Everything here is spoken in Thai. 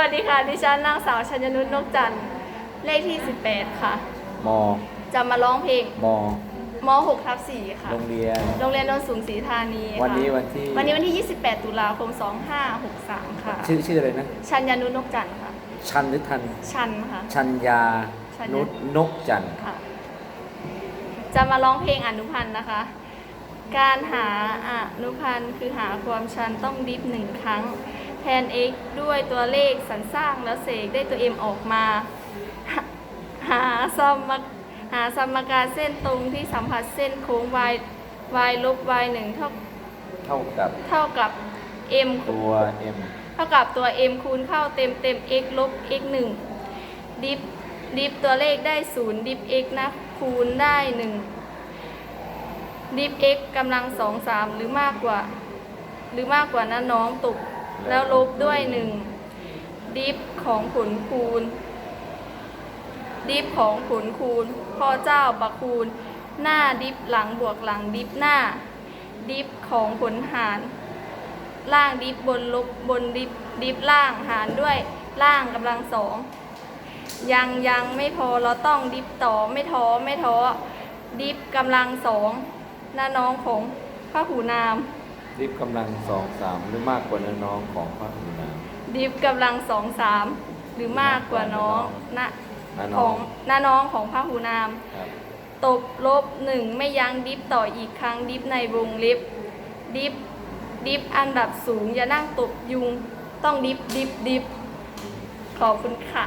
วัสดีค่ะ ดิฉันนางสาวชัญญนุชนกจันทร์เลขที่ 18 ค่ะ มจะมาร้องเพลงมม6ทับ4ค่ะ โรงเรียน โรงเรียนโนนสูงศรีธานีค่ะวันนี้วันที่ วันนี้วันที่ 28 ตุลาคม 2563 ค่ะ ชื่อชื่ออะไรนะ ชัญญนุชนกจันทร์ค่ะ ชันหรือทัน ชันค่ะ ชัญญาชัญญานุชนกจันทร์ค่ะ จะมาร้องเพลงอนุพันธ์นะคะ การหาอนุพันธ์คือหาความชันต้องดิฟหนึ่งครั้ง แทน x ด้วยตัวเลขสรรสร้างแล้วเสกได้ตัว m ออกมาหาหาสมหาสมการเส้นตรงที่สัมผัสเส้นโค้ง y y ลบ y หนึ่งเท่าเท่ากับเท่ากับ m ตัว M เท่ากับตัว m คูณเข้าเต็มเต็ม x ลบ x 1ดิฟดิฟตัวเลขได้0ดิฟ x นะ คูณได้1ดิฟ x กำลัง2 3หรือมากกว่า หรือมากกว่านั้นน้องตก แล้วลบด้วย1ดิฟของผลคูณ ดิฟของผลคูณพ่อเจ้าประคูณ หน้าดิฟหลังบวกหลังดิฟหน้า ดิฟของผลหาร ล่างดิฟบนลบบนดิฟดิฟล่างหารด้วยล่างกำลังสองยังยังไม่พอเราต้องดิฟต่อไม่ท้อไม่ท้อดิฟกำลังสองหน้าน้องของพระหูนาม รีบกำลังสองสามหรือมากกว่าน้องของพระหูนามดิฟกำลังสองสามหรือมากกว่าน้องหน้าน้าขน้อองงหน้าน้องของพระหูนาม ครับตบลบหนึ่งไม่ยั้งดิฟต่ออีกครั้งดิฟในวงเล็บดิฟดิฟอันดับสูงอย่านั่งตบยุง ต้องดิฟดิฟดิฟขอบคุณค่ะ